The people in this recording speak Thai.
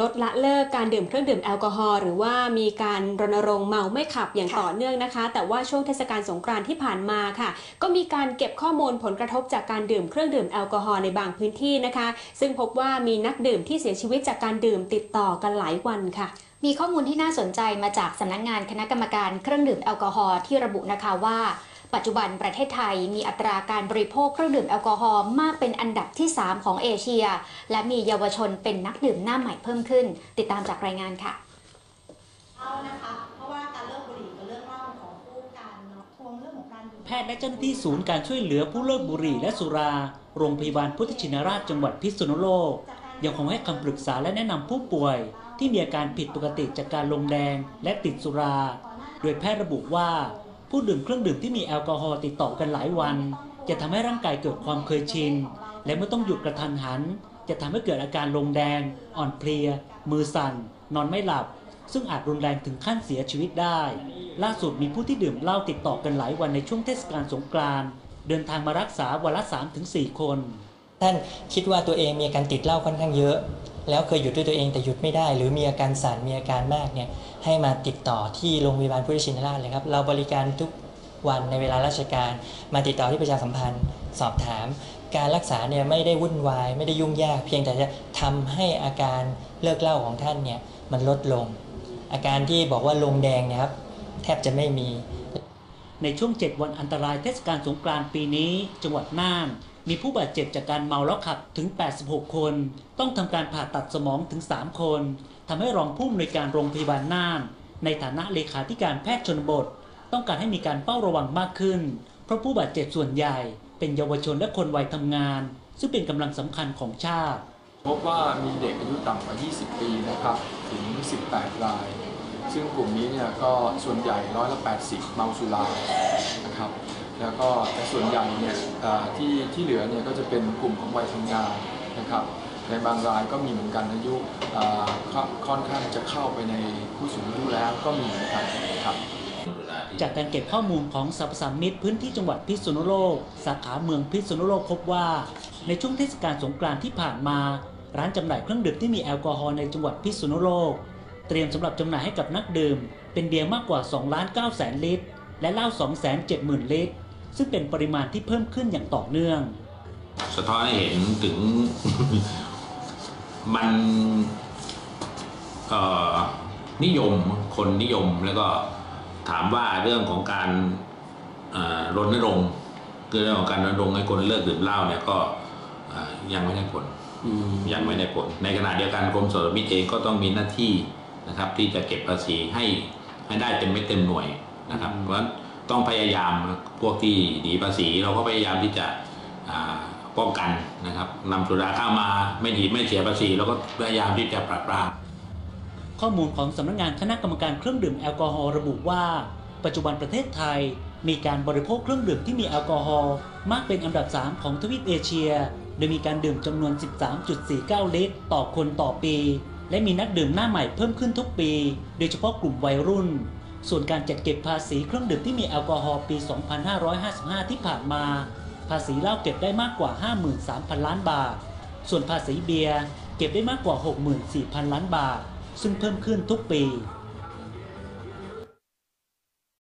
ลดละเลิกการดื่มเครื่องดื่มแอลกอฮอล์หรือว่ามีการรณรงค์เมาไม่ขับอย่างต่อเนื่องนะคะ แต่ว่าช่วงเทศกาลสงกรานต์ที่ผ่านมาค่ะ ก็มีการเก็บข้อมูลผลกระทบจากการดื่มเครื่องดื่มแอลกอฮอล์ในบางพื้นที่นะคะ ซึ่งพบว่ามีนักดื่มที่เสียชีวิตจากการดื่มติดต่อกันหลายวันค่ะมีข้อมูลที่น่าสนใจมาจากสำนักงานคณะกรรมการเครื่องดื่มแอลกอฮอล์ที่ระบุนะคะว่า ปัจจุบันประเทศไทยมีอัตราการบริโภคเครื่องดื่มแอลกอฮอล์มากเป็นอันดับที่ 3 ของเอเชีย และมีเยาวชนเป็นนักดื่มหน้าใหม่เพิ่มขึ้น ติดตามจากรายงานค่ะเหล้านะคะเพราะว่าการเลิกบุหรี่กับเลิกเหล้าของคู่กันเนาะทวงเรื่องของการดื่มแพทย์และเจ้าหน้าที่ศูนย์การช่วยเหลือผู้เลิกบุหรี่และสุรา โรงพยาบาลพุทธชินราชจังหวัดพิษณุโลกยังคงให้คำปรึกษาและแนะนำผู้ป่วย ที่มีอาการผิดปกติจากการลงแดงและติดสุรา โดยแพทย์ระบุว่า ผู้ดื่มเครื่องดื่มที่มีแอลกอฮอล์ติดต่อกันหลายวัน จะทำให้ร่างกายเกิดความเคยชิน และเมื่อต้องหยุดกระทันหัน จะทำให้เกิดอาการลงแดง อ่อนเพลีย มือสั่น นอนไม่หลับ ซึ่งอาจรุนแรงถึงขั้นเสียชีวิตได้ ล่าสุดมีผู้ที่ดื่มเหล้าติดต่อกันหลายวันในช่วงเทศกาลสงกรานต์เดินทางมารักษาวันละ3-4 คน ท่านคิดว่าตัวเองมีอาการติดเหล้าค่อนข้างเยอะ แล้วเคยหยุดด้วยตัวเองแต่หยุดไม่ได้ หรือมีอาการสั่นมีอาการมากเนี่ยให้มาติดต่อที่โรงพยาบาลพุทธชินราชเลยครับ เราบริการทุกวันในเวลาราชการ มาติดต่อที่ประชาสัมพันธ์ สอบถาม การรักษาเนี่ยไม่ได้วุ่นวาย ไม่ได้ยุ่งยาก เพียงแต่จะทำให้อาการเลิกเล้าของท่านเนี่ยมันลดลง อาการที่บอกว่าลงแดงเนะครับ แทบจะไม่มี ในช่วง 7 วันอันตรายเทศกาลสงกรานต์ปีนี้ จังหวัดน่าน มีผู้บาดเจ็บจากการเมาแล้วขับถึง 86 คน ต้องทำการผ่าตัดสมองถึง 3 คนทำให้รองผู้อำนวยการโรงพยาบาลน่าน ในฐานะเลขาธิการแพทย์ชนบท ต้องการให้มีการเฝ้าระวังมากขึ้น เพราะผู้บาดเจ็บส่วนใหญ่ เป็นเยาวชนและคนวัยทำงาน ซึ่งเป็นกำลังสำคัญของชาติ พบว่ามีเด็กอายุต่ำกว่า 20 ปีนะครับถึง 18 ราย ซึ่งกลุ่มนี้เนี่ยก็ส่วนใหญ่ร้อยละ 80 เมาสุรานะครับ แล้วก็แต่ส่วนใหญ่เนี่ยที่ที่เหลือเนี่ยก็จะเป็นกลุ่มของวัยทำงานนะครับ ในบางรายก็มีเหมือนกันอายุค่อนข้างจะเข้าไปในผู้สูงอายุแล้วก็มีเหมือนกันครับจากการเก็บข้อมูลของสรรพสามิตพื้นที่จังหวัดพิษณุโลก สาขาเมืองพิษณุโลกพบว่า ในช่วงเทศกาลสงกรานต์ที่ผ่านมา ร้านจำหน่ายเครื่องดื่มที่มีแอลกอฮอล์ในจังหวัดพิษณุโลก เตรียมสำหรับจำหน่ายให้กับนักดื่ม เป็นเบียร์มากกว่า2ล้าน9แสนลิตร และเหล้า2แสน7หมื่นลิตร ซึ่งเป็นปริมาณที่เพิ่มขึ้นอย่างต่อเนื่อง สะท้อนให้เห็นถึง มันเอ่อนิยมคนนิยมแล้วก็ถามว่าเรื่องของการเอ่อรณรงค์คือเรื่องของการรณรงค์ให้คนเลิกดื่มเหล้าเนี่ยก็เอ่อยังไม่ได้ผลยังไม่ได้ผล ในขณะเดียวกันกรมสรมิตเองก็ต้องมีหน้าที่นะครับ ที่จะเก็บภาษีให้ให้ได้เต็มเม็ดเต็มหน่วยนะครับ เพราะฉะนั้น ต้องพยายามพวกที่หนีภาษี เราก็พยายามที่จะป้องกันนะครับนำสุราเข้ามาไม่หนีไม่เสียภาษีเราก็พยายามที่จะปราบปรามข้อมูลของสำนักงานคณะกรรมการเครื่องดื่มแอลกอฮอล์ระบุว่า ปัจจุบันประเทศไทยมีการบริโภคเครื่องดื่มที่มีแอลกอฮอล์มากเป็นอันดับ 3 ของทวีปเอเชีย โดยมีการดื่มจำนวน 13.49 ลิตร ต่อคนต่อปี และมีนักดื่มหน้าใหม่เพิ่มขึ้นทุกปี โดยเฉพาะกลุ่มวัยรุ่น ส่วนการจัดเก็บภาษีเครื่องดื่มที่มีแอลกอฮอล์ปี 2555 ที่ผ่านมา ภาษีเหล้าเก็บได้มากกว่า 53,000 ล้านบาท ส่วนภาษีเบียร์เก็บได้มากกว่า 64,000 ล้านบาท ซึ่งเพิ่มขึ้นทุกปี